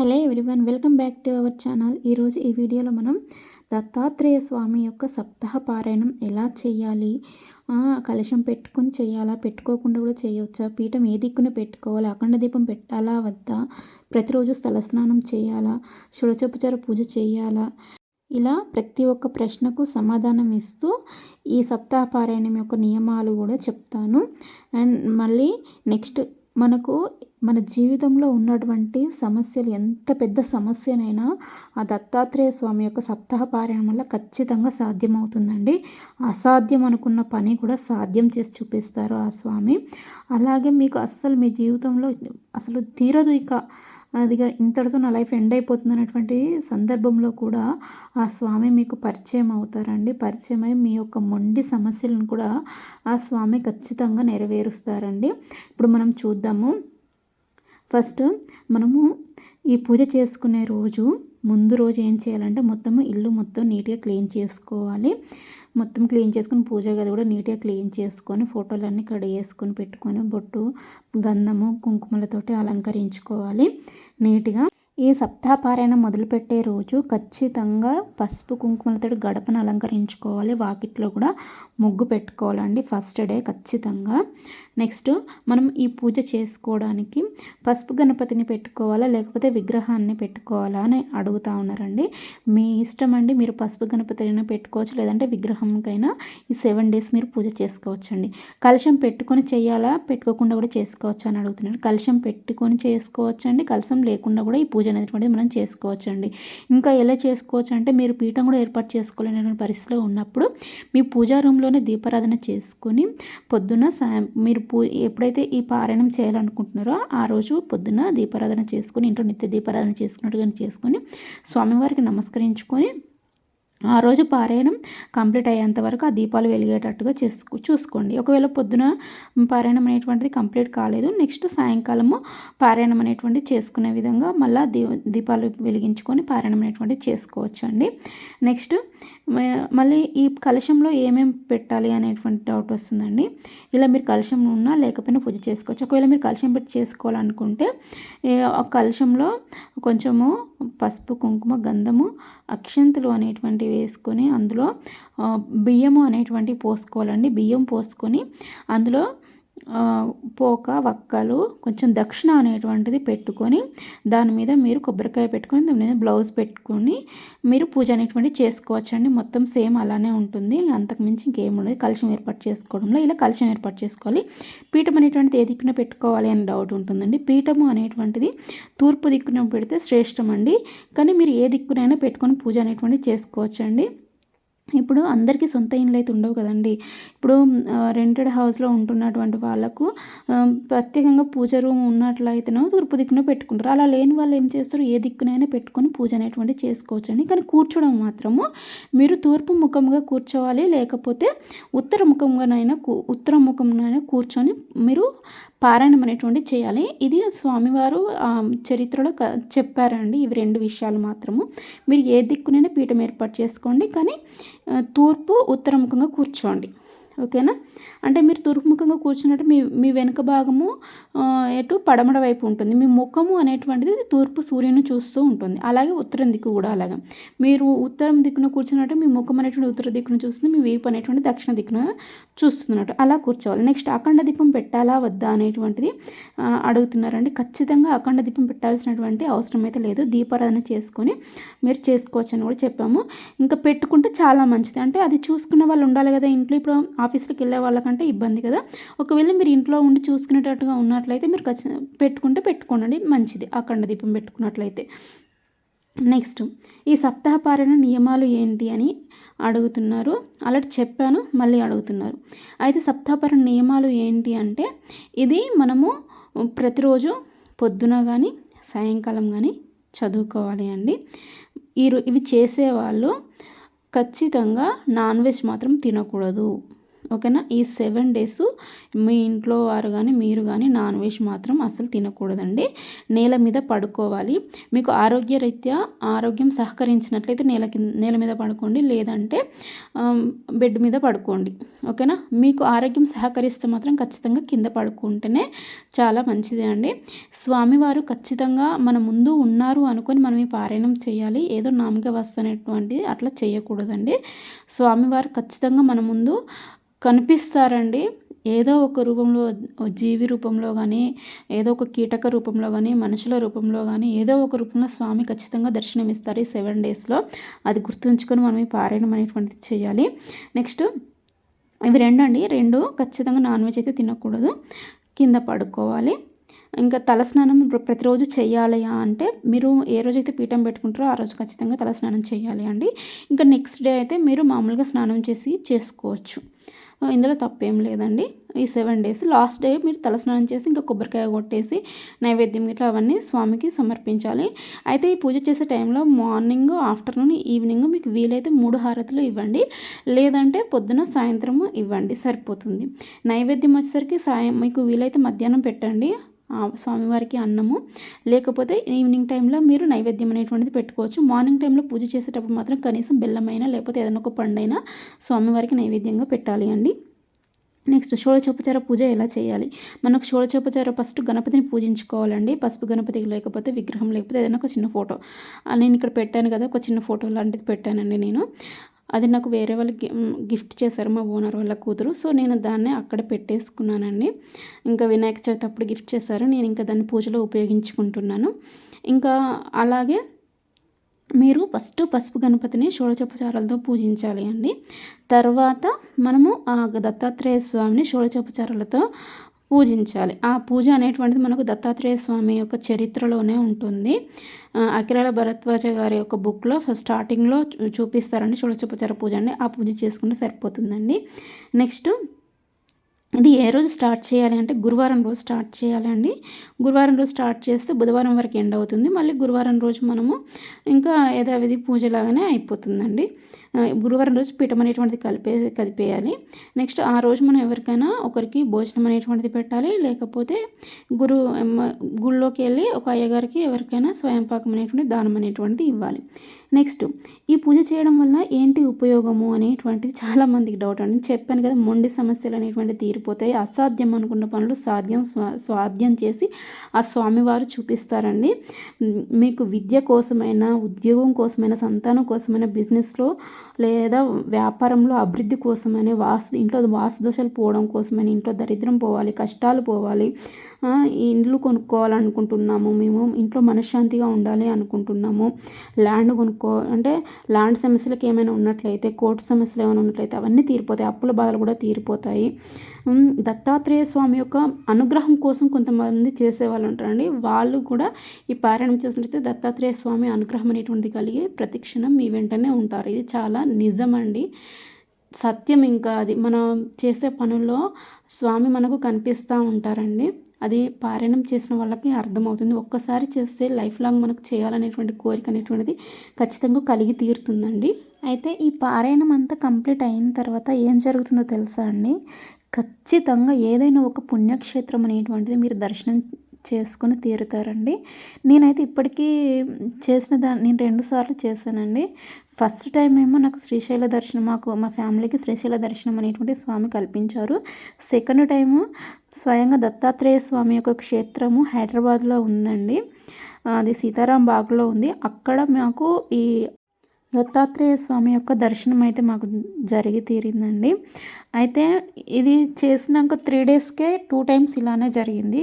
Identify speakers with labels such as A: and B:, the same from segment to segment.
A: Hello everyone welcome back to our channel. ఈరోజు ఈ వీడియోలో మనం దత్తాత్రేయ స్వామి యొక్క సప్తాహ పారాయణం ఎలా చేయాలి? కలశం పెట్టుకొని చేయాలా? పెట్టుకోకుండా కూడా చేయవచ్చా? పీఠం ఏ దిక్కున పెట్టుకోవాలి? అఖండ దీపం పెట్టాలా? వద్దా? ప్రతిరోజు స్థలస్నానం చేయాలా? షుడచోపచార పూజ చేయాలా? ఇలా ప్రతి ఒక్క ప్రశ్నకు సమాధానం ఇస్తూ ఈ సప్తాహ పారాయణం యొక్క నియమాలు కూడా చెప్తాను. అండ్ మళ్ళీ నెక్స్ట్ మనకు మన జీవితంలో ఉన్నటువంటి సమస్యలు ఎంత పెద్ద సమస్యనైనా ఆ దత్తాత్రేయ స్వామి యొక్క సప్తాహ పారాయణం వల్ల ఖచ్చితంగా సాధ్యమవుతుందండి. అసాధ్యం అనుకున్న పని కూడా సాధ్యం చేసి చూపిస్తారు ఆ స్వామి. అలాగే మీకు అస్సలు మీ జీవితంలో అసలు తీరదు ఇక. అది ఇంతటితో నా లైఫ్ ఎండ్ అయిపోతుంది అనేటువంటి సందర్భంలో కూడా ఆ స్వామి మీకు పరిచయం అవుతారండి. పరిచయం అయి మీ యొక్క మొండి సమస్యలను కూడా ఆ స్వామి ఖచ్చితంగా నెరవేరుస్తారండి. ఇప్పుడు మనం చూద్దాము. ఫస్ట్ మనము ఈ పూజ చేసుకునే రోజు ముందు రోజు ఏం చేయాలంటే మొత్తం ఇల్లు మొత్తం నీట్గా క్లీన్ చేసుకోవాలి. మొత్తం క్లీన్ చేసుకుని పూజ గది కూడా నీట్గా క్లీన్ చేసుకొని ఫోటోలన్నీ కడిగేసుకొని పెట్టుకొని బొట్టు గంధము కుంకుమలతోటి అలంకరించుకోవాలి నీట్గా. ఈ సప్తాపారాయణం మొదలుపెట్టే రోజు ఖచ్చితంగా పసుపు కుంకుమలతో గడపను అలంకరించుకోవాలి. వాకిట్లో కూడా ముగ్గు పెట్టుకోవాలండి ఫస్ట్ డే ఖచ్చితంగా. నెక్స్ట్ మనం ఈ పూజ చేసుకోవడానికి పసుపు గణపతిని పెట్టుకోవాలా లేకపోతే విగ్రహాన్ని పెట్టుకోవాలా అని అడుగుతూ ఉన్నారండి. మీ ఇష్టం అండి మీరు పసుపు గణపతిని పెట్టుకోవచ్చు లేదంటే విగ్రహంకైనా ఈ సెవెన్ డేస్ మీరు పూజ చేసుకోవచ్చండి. కలశం పెట్టుకొని చేయాలా పెట్టుకోకుండా కూడా చేసుకోవచ్చు అని అడుగుతున్నారు. కలశం పెట్టుకొని చేసుకోవచ్చండి కలశం లేకుండా కూడా ఈ పూజ అనేటువంటిది మనం చేసుకోవచ్చండి. ఇంకా ఎలా చేసుకోవచ్చు అంటే మీరు పీఠం కూడా ఏర్పాటు చేసుకోలేనటువంటి పరిస్థితిలో ఉన్నప్పుడు మీ పూజా రూమ్లోనే దీపారాధన చేసుకొని పొద్దున సాయం మీరు పూ ఎప్పుడైతే ఈ పారాయణం చేయాలనుకుంటున్నారో ఆ రోజు పొద్దున దీపారాధన చేసుకొని ఇంట్లో నిత్య దీపారాధన చేసుకున్నట్టుగా చేసుకొని స్వామివారికి నమస్కరించుకొని ఆ రోజు పారాయణం కంప్లీట్ అయ్యేంత వరకు ఆ దీపాలు వెలిగేటట్టుగా చేసుకో చూసుకోండి. ఒకవేళ పొద్దున పారాయణం అనేటువంటిది కంప్లీట్ కాలేదు నెక్స్ట్ సాయంకాలము పారాయణం అనేటువంటిది చేసుకునే విధంగా మళ్ళీ దీ దీపాలు వెలిగించుకొని పారాయణం అనేటువంటిది చేసుకోవచ్చు అండి నెక్స్ట్ మళ్ళీ ఈ కలశంలో ఏమేమి పెట్టాలి అనేటువంటి డౌట్ వస్తుందండి. ఇలా మీరు కలశం ఉన్నా లేకపోయినా పూజ చేసుకోవచ్చు. ఒకవేళ మీరు కలశం పెట్టి చేసుకోవాలనుకుంటే కలశంలో కొంచెము పసుపు కుంకుమ గంధము అక్షంతులు అనేటువంటివి వేసుకొని అందులో బియ్యము అనేటువంటివి పోసుకోవాలండి. బియ్యం పోసుకొని అందులో పోక వక్కలు కొంచెం దక్షిణ అనేటువంటిది పెట్టుకొని దాని మీద మీరు కొబ్బరికాయ పెట్టుకొని దాని మీద బ్లౌజ్ పెట్టుకొని మీరు పూజ అనేటువంటిది చేసుకోవచ్చండి. మొత్తం సేమ్ అలానే ఉంటుంది. అంతకుమించి ఇంకేం ఉండదు. కలుషం ఏర్పాటు చేసుకోవడంలో ఇలా కలుషం ఏర్పాటు చేసుకోవాలి. పీఠం అనేటువంటిది ఏ దిక్కున పెట్టుకోవాలి అని డౌట్ ఉంటుందండి. పీఠము అనేటువంటిది తూర్పు దిక్కున పెడితే శ్రేష్టం అండి. కానీ మీరు ఏ దిక్కునైనా పెట్టుకొని పూజ అనేటువంటిది చేసుకోవచ్చండి. ఇప్పుడు అందరికీ సొంత ఇండ్లు అయితే ఉండవు కదండి. ఇప్పుడు రెంటెడ్ హౌస్లో ఉంటున్నటువంటి వాళ్ళకు ప్రత్యేకంగా పూజ రూమ్ ఉన్నట్లయితేనో తూర్పు దిక్కున పెట్టుకుంటారు. అలా లేని వాళ్ళు ఏం చేస్తారు? ఏ దిక్కునైనా పెట్టుకొని పూజ అనేటువంటి చేసుకోవచ్చండి. కానీ కూర్చోవడం మాత్రము మీరు తూర్పు ముఖంగా కూర్చోవాలి లేకపోతే ఉత్తర ముఖంగానైనా ఉత్తర ముఖంగానైనా కూర్చొని మీరు పారాయణం అనేటువంటి చేయాలి. ఇది స్వామివారు చరిత్రలో చెప్పారండి. ఇవి రెండు విషయాలు మాత్రము. మీరు ఏ దిక్కునైనా పీఠం ఏర్పాటు చేసుకోండి. కానీ తూర్పు ఉత్తరముఖంగా కూర్చోండి. ఓకేనా? అంటే మీరు తూర్పుముఖంగా కూర్చున్నట్టు మీ మీ వెనుక భాగము ఎటు పడమడ వైపు ఉంటుంది. మీ ముఖము అనేటువంటిది తూర్పు సూర్యుని చూస్తూ ఉంటుంది. అలాగే ఉత్తరం దిక్కు కూడా అలాగే. మీరు ఉత్తరం దిక్కున కూర్చున్నట్టు మీ ముఖం అనేటువంటి ఉత్తర దిక్కున చూస్తుంది. మీ వీపు అనేటువంటి దక్షిణ దిక్కున చూస్తున్నట్టు. అలా కూర్చోవాలి. నెక్స్ట్ అఖండ దీపం పెట్టాలా వద్దా అనేటువంటిది అడుగుతున్నారండి. ఖచ్చితంగా అఖండ దీపం పెట్టాల్సినటువంటి అవసరం అయితే లేదు. దీపారాధన చేసుకొని మీరు చేసుకోవచ్చు అని కూడా చెప్పాము. ఇంకా పెట్టుకుంటే చాలా మంచిది. అంటే అది చూసుకున్న వాళ్ళు ఉండాలి కదా ఇంట్లో. ఇప్పుడు ఆఫీస్కి వెళ్ళే వాళ్ళకంటే ఇబ్బంది కదా. ఒకవేళ మీరు ఇంట్లో ఉండి చూసుకునేటట్టుగా ఉన్నట్లయితే మీరు ఖచ్చితంగా పెట్టుకుంటే పెట్టుకోండి. మంచిది. అఖండ దీపం పెట్టుకున్నట్లయితే. నెక్స్ట్ ఈ సప్తాహపారణ నియమాలు ఏంటి అని అడుగుతున్నారు. అలా చెప్పాను మళ్ళీ అడుగుతున్నారు. అయితే సప్తాహపారాయణ నియమాలు ఏంటి అంటే ఇది మనము ప్రతిరోజు పొద్దున కానీ సాయంకాలం కానీ చదువుకోవాలి అండి. ఈ ఇవి చేసేవాళ్ళు ఖచ్చితంగా నాన్ వెజ్ మాత్రం తినకూడదు. ఓకేనా? ఈ సెవెన్ డేస్ మీ ఇంట్లో వారు కానీ మీరు కానీ నాన్ వెజ్ మాత్రం అసలు తినకూడదండి. నేల మీద పడుకోవాలి. మీకు ఆరోగ్యరీత్యా ఆరోగ్యం సహకరించినట్లయితే నేల కింద నేల మీద పడుకోండి. లేదంటే బెడ్ మీద పడుకోండి. ఓకేనా? మీకు ఆరోగ్యం సహకరిస్తే మాత్రం ఖచ్చితంగా కింద పడుకుంటేనే చాలా మంచిది అండి. స్వామివారు ఖచ్చితంగా మన ముందు ఉన్నారు అనుకొని మనం ఈ పారాయణం చేయాలి. ఏదో నామక వస్తున్నటువంటి అట్లా చేయకూడదండి. స్వామివారు ఖచ్చితంగా మన ముందు కనిపిస్తారండి. ఏదో ఒక రూపంలో జీవి రూపంలో కానీ ఏదో ఒక కీటక రూపంలో కానీ మనుషుల రూపంలో కానీ ఏదో ఒక రూపంలో స్వామి ఖచ్చితంగా దర్శనం ఇస్తారు ఈ సెవెన్ డేస్లో అది గుర్తుంచుకొని మనం ఈ పారాయణం అనేటువంటిది చేయాలి. నెక్స్ట్ ఇవి రెండు అండి రెండు ఖచ్చితంగా నాన్ వెజ్ అయితే తినకూడదు. కింద పడుకోవాలి. ఇంకా తలస్నానం ప్రతిరోజు చేయాలి అంటే మీరు ఏ రోజైతే పీఠం పెట్టుకుంటారో ఆ రోజు ఖచ్చితంగా తలస్నానం చేయాలి అండి. ఇంకా నెక్స్ట్ డే అయితే మీరు మామూలుగా స్నానం చేసి చేసుకోవచ్చు. ఇందులో తప్పేం లేదండి. ఈ సెవెన్ డేస్ లాస్ట్ డే మీరు తలస్నానం చేసి ఇంకా కొబ్బరికాయ కొట్టేసి నైవేద్యం ఇట్లా అవన్నీ స్వామికి సమర్పించాలి. అయితే ఈ పూజ చేసే టైంలో మార్నింగ్ ఆఫ్టర్నూన్ ఈవినింగ్ మీకు వీలైతే మూడు హారతులు ఇవ్వండి. లేదంటే పొద్దున సాయంత్రము ఇవ్వండి సరిపోతుంది. నైవేద్యం వచ్చేసరికి సాయం మీకు వీలైతే మధ్యాహ్నం పెట్టండి. స్వామివారికి అన్నము. లేకపోతే ఈవినింగ్ టైంలో మీరు నైవేద్యం అనేటువంటిది పెట్టుకోవచ్చు. మార్నింగ్ టైంలో పూజ చేసేటప్పుడు మాత్రం కనీసం బెల్లమైనా లేకపోతే ఏదైనా ఒక పండైనా స్వామివారికి నైవేద్యంగా పెట్టాలి అండి. నెక్స్ట్ షోడచోపచార పూజ ఎలా చేయాలి? మనకు షోడచోపచార ఫస్ట్ గణపతిని పూజించుకోవాలండి. పసుపు గణపతికి లేకపోతే విగ్రహం లేకపోతే ఏదైనా ఒక చిన్న ఫోటో. నేను ఇక్కడ పెట్టాను కదా ఒక చిన్న ఫోటో లాంటిది పెట్టానండి నేను. అది నాకు వేరే వాళ్ళకి గిఫ్ట్ చేశారు మా ఓనర్ వాళ్ళ కూతురు. సో నేను దాన్ని అక్కడ పెట్టేసుకున్నానండి. ఇంకా వినాయక చవితి అప్పుడు గిఫ్ట్ చేశారు. నేను ఇంకా దాన్ని పూజలో ఉపయోగించుకుంటున్నాను. ఇంకా అలాగే మీరు ఫస్ట్ పసుపు గణపతిని షోడచోపచారాలతో పూజించాలి అండి. తర్వాత మనము ఆ దత్తాత్రేయ స్వామిని షోడచోపచారాలతో పూజించాలి. ఆ పూజ అనేటువంటిది మనకు దత్తాత్రేయ స్వామి యొక్క చరిత్రలోనే ఉంటుంది. అఖిలాల భరద్వాజ గారి యొక్క బుక్లో ఫస్ట్ స్టార్టింగ్లో చూపిస్తారండి షోడచోపచార పూజ అండి. ఆ పూజ చేసుకుంటే సరిపోతుందండి. నెక్స్ట్ ఇది ఏ రోజు స్టార్ట్ చేయాలి అంటే గురువారం రోజు స్టార్ట్ చేయాలండి గురువారం రోజు స్టార్ట్ చేస్తే బుధవారం వరకు ఎండ్ అవుతుంది. మళ్ళీ గురువారం రోజు మనము ఇంకా యథావిధి పూజలాగానే అయిపోతుందండి. గురువారం రోజు పీఠం అనేటువంటిది కలిపే కలిపేయాలి. నెక్స్ట్ ఆ రోజు మనం ఎవరికైనా ఒకరికి భోజనం అనేటువంటిది పెట్టాలి. లేకపోతే గురు గుళ్ళోకి వెళ్ళి ఒక అయ్యగారికి ఎవరికైనా స్వయంపాకం అనేటువంటి దానం అనేటువంటిది ఇవ్వాలి. నెక్స్ట్ ఈ పూజ చేయడం వల్ల ఏంటి ఉపయోగము అనేటువంటిది చాలామందికి డౌట్ అండి. చెప్పాను కదా మొండి సమస్యలు అనేటువంటి తీరిపోతాయి. అసాధ్యం అనుకున్న పనులు సాధ్యం స్వాధ్యం చేసి ఆ స్వామివారు చూపిస్తారండి. మీకు విద్య కోసమైనా ఉద్యోగం కోసమైనా సంతానం కోసమైనా బిజినెస్లో లేదా వ్యాపారంలో అభివృద్ధి కోసమని వాస్తు ఇంట్లో వాస్తు దోషాలు పోవడం కోసమని ఇంట్లో దరిద్రం పోవాలి కష్టాలు పోవాలి ఇండ్లు కొనుక్కోవాలనుకుంటున్నాము మేము ఇంట్లో మనశ్శాంతిగా ఉండాలి అనుకుంటున్నాము ల్యాండ్ కొనుక్కో అంటే ల్యాండ్ సమస్యలకు ఏమైనా ఉన్నట్లయితే కోర్టు సమస్యలు ఏమైనా ఉన్నట్లయితే అవన్నీ తీరిపోతాయి అప్పుల బాధలు కూడా తీరిపోతాయి. దత్తాత్రేయ స్వామి యొక్క అనుగ్రహం కోసం కొంతమంది చేసేవాళ్ళు ఉంటారండి. వాళ్ళు కూడా ఈ పారాయణం చేసినట్లయితే దత్తాత్రేయ స్వామి అనుగ్రహం అనేటువంటిది కలిగి ప్రతిక్షణం మీ వెంటనే ఉంటారు. ఇది చాలా నిజమండి. సత్యం ఇంకా అది. మనం చేసే పనుల్లో స్వామి మనకు కనిపిస్తూ ఉంటారండి. అది పారాయణం చేసిన వాళ్ళకి అర్థమవుతుంది. ఒక్కసారి చేస్తే లైఫ్ లాంగ్ మనకు చేయాలనేటువంటి కోరిక అనేటువంటిది ఖచ్చితంగా కలిగి తీరుతుందండి. అయితే ఈ పారాయణం అంతా కంప్లీట్ అయిన తర్వాత ఏం జరుగుతుందో తెలుసా అండి? ఖచ్చితంగా ఏదైనా ఒక పుణ్యక్షేత్రం అనేటువంటిది మీరు దర్శనం చేసుకొని తీరుతారండి. నేనైతే ఇప్పటికీ చేసిన దా నేను రెండుసార్లు చేశానండి. ఫస్ట్ టైం ఏమో నాకు శ్రీశైల దర్శనం మాకు మా ఫ్యామిలీకి శ్రీశైల దర్శనం అనేటువంటి స్వామి కల్పించారు. సెకండ్ టైము స్వయంగా దత్తాత్రేయ స్వామి యొక్క క్షేత్రము హైదరాబాద్లో ఉందండి. అది సీతారాం బాగ్లో ఉంది. అక్కడ మాకు ఈ దత్తాత్రేయ స్వామి యొక్క దర్శనం అయితే మాకు జరిగి తీరిందండి. అయితే ఇది చేసినాక త్రీ డేస్కే టూ టైమ్స్ ఇలానే జరిగింది.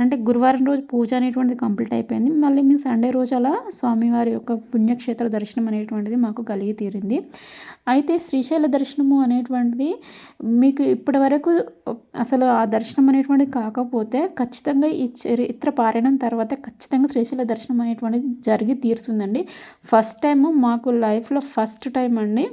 A: అంటే గురువారం రోజు పూజ అనేటువంటిది కంప్లీట్ అయిపోయింది. మళ్ళీ మీ సండే రోజు అలా స్వామివారి యొక్క పుణ్యక్షేత్ర దర్శనం అనేటువంటిది మాకు కలిగి తీరింది. అయితే శ్రీశైల దర్శనము అనేటువంటిది మీకు ఇప్పటి వరకు అసలు ఆ దర్శనం అనేటువంటిది కాకపోతే ఖచ్చితంగా ఈ చరిత్ర పారాయణం తర్వాత ఖచ్చితంగా శ్రీశైల దర్శనం అనేటువంటిది జరిగి తీరుతుందండి. ఫస్ట్ టైము మాకు లైఫ్లో ఫస్ట్ టైం అండి.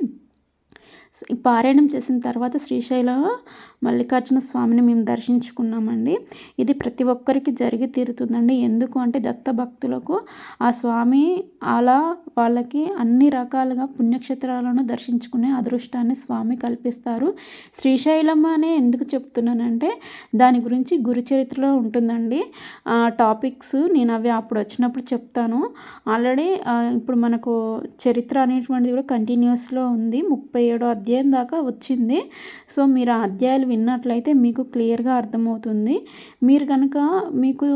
A: పారాయణం చేసిన తర్వాత శ్రీశైల మల్లికార్జున స్వామిని మేము దర్శించుకున్నామండి. ఇది ప్రతి ఒక్కరికి జరిగి తీరుతుందండి. ఎందుకు అంటే దత్త భక్తులకు ఆ స్వామి అలా వాళ్ళకి అన్ని రకాలుగా పుణ్యక్షేత్రాలను దర్శించుకునే అదృష్టాన్ని స్వామి కల్పిస్తారు. శ్రీశైలం అనే ఎందుకు చెప్తున్నానంటే దాని గురించి గురు చరిత్రలో ఉంటుందండి. టాపిక్స్ నేను అవి అప్పుడు వచ్చినప్పుడు చెప్తాను. ఆల్రెడీ ఇప్పుడు మనకు చరిత్ర అనేటువంటిది కూడా కంటిన్యూస్లో ఉంది. ముప్పై ఏడో అధ్యాయం దాకా వచ్చింది. సో మీరు ఆ అధ్యాయాలు విన్నట్లయితే మీకు క్లియర్గా అర్థమవుతుంది. మీరు కనుక మీకు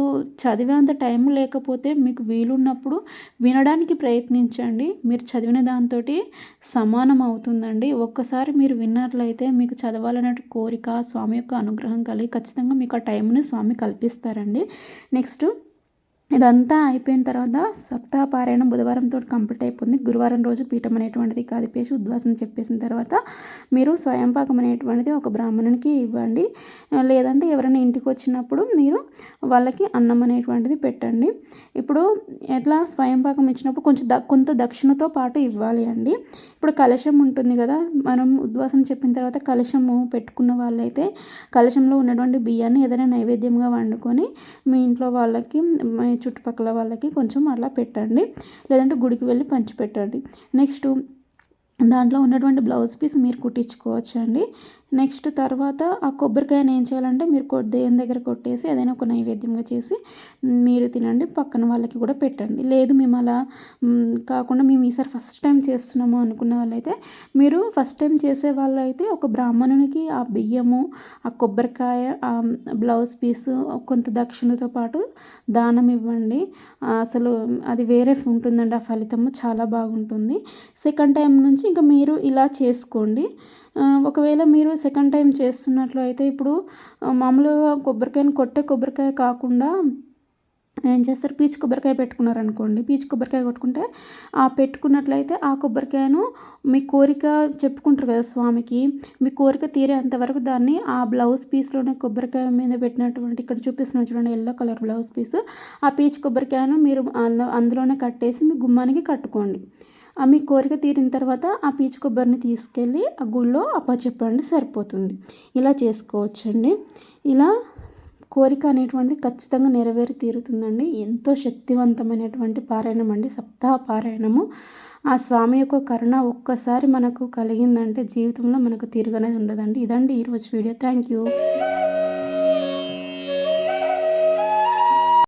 A: చదివేంత టైం లేకపోతే మీకు వీలున్నప్పుడు వినడానికి ప్రయత్నించండి మీరు చదివిన దాంతో సమానం అవుతుందండి. ఒక్కసారి మీరు విన్నట్లయితే మీకు చదవాలనే కోరిక స్వామి యొక్క అనుగ్రహం కలిగి ఖచ్చితంగా మీకు ఆ టైంని స్వామి కల్పిస్తారండి. నెక్స్ట్ ఇదంతా అయిపోయిన తర్వాత సప్తాపారాయణం బుధవారంతో కంప్లీట్ అయిపోయింది గురువారం రోజు పీఠం అనేటువంటిది కాదిపేసి ఉద్వాసం చెప్పేసిన తర్వాత మీరు స్వయంపాకం అనేటువంటిది ఒక బ్రాహ్మణునికి ఇవ్వండి. లేదంటే ఎవరైనా ఇంటికి వచ్చినప్పుడు మీరు వాళ్ళకి అన్నం అనేటువంటిది పెట్టండి. ఇప్పుడు ఎట్లా స్వయంపాకం ఇచ్చినప్పుడు కొంచెం ద కొంత దక్షిణతో పాటు ఇవ్వాలి అండి. ఇప్పుడు కలశం ఉంటుంది కదా మనం ఉద్వాసం చెప్పిన తర్వాత కలశము పెట్టుకున్న వాళ్ళైతే కలశంలో ఉన్నటువంటి బియ్యాన్ని ఏదైనా నైవేద్యంగా వండుకొని మీ ఇంట్లో వాళ్ళకి చుట్టుపక్కల వాళ్ళకి కొంచెం అలా పెట్టండి. లేదంటే గుడికి వెళ్ళి పంచిపెట్టండి. నెక్స్ట్ దాంట్లో ఉన్నటువంటి బ్లౌజ్ పీస్ మీరు కుట్టించుకోవచ్చు అండి నెక్స్ట్ తర్వాత ఆ కొబ్బరికాయని ఏం చేయాలంటే మీరు దేవుని దగ్గర కొట్టేసి ఏదైనా ఒక నైవేద్యంగా చేసి మీరు తినండి పక్కన వాళ్ళకి కూడా పెట్టండి. లేదు మేము అలా కాకుండా మేము ఈసారి ఫస్ట్ టైం చేస్తున్నాము అనుకున్న వాళ్ళైతే మీరు ఫస్ట్ టైం చేసే వాళ్ళు అయితే ఒక బ్రాహ్మణునికి ఆ బియ్యము ఆ కొబ్బరికాయ ఆ బ్లౌజ్ పీసు కొంత దక్షిణతో పాటు దానం ఇవ్వండి. అసలు అది వేరే ఉంటుందండి ఆ ఫలితము చాలా బాగుంటుంది. సెకండ్ టైం నుంచి ఇంకా మీరు ఇలా చేసుకోండి. ఒకవేళ మీరు సెకండ్ టైం చేస్తున్నట్లు అయితే ఇప్పుడు మామూలుగా కొబ్బరికాయను కొట్టే కొబ్బరికాయ కాకుండా ఏం చేస్తారు? పీచు కొబ్బరికాయ పెట్టుకున్నారనుకోండి. పీచు కొబ్బరికాయ కొట్టుకుంటే ఆ పెట్టుకున్నట్లయితే ఆ కొబ్బరికాయను మీ కోరిక చెప్పుకుంటారు కదా స్వామికి. మీ కోరిక తీరే అంతవరకు దాన్ని ఆ బ్లౌజ్ పీస్లోనే కొబ్బరికాయ మీద పెట్టినటువంటి ఇక్కడ చూపిస్తున్న చూడండి ఎల్లో కలర్ బ్లౌజ్ పీస్. ఆ పీచు కొబ్బరికాయను మీరు అందులోనే కట్టేసి మీ గుమ్మానికి కట్టుకోండి. మీ కోరిక తీరిన తర్వాత ఆ పీచు కొబ్బరిని తీసుకెళ్ళి ఆ గుళ్ళో అప్పచెప్పండి సరిపోతుంది. ఇలా చేసుకోవచ్చండి. ఇలా కోరిక అనేటువంటిది ఖచ్చితంగా నెరవేరి తీరుతుందండి. ఎంతో శక్తివంతమైనటువంటి పారాయణం అండి. సప్తాహ పారాయణము. ఆ స్వామి యొక్క కరుణ ఒక్కసారి మనకు కలిగిందంటే జీవితంలో మనకు తిరగనేది ఉండదండి. ఇదండి ఈరోజు వీడియో. Thank you.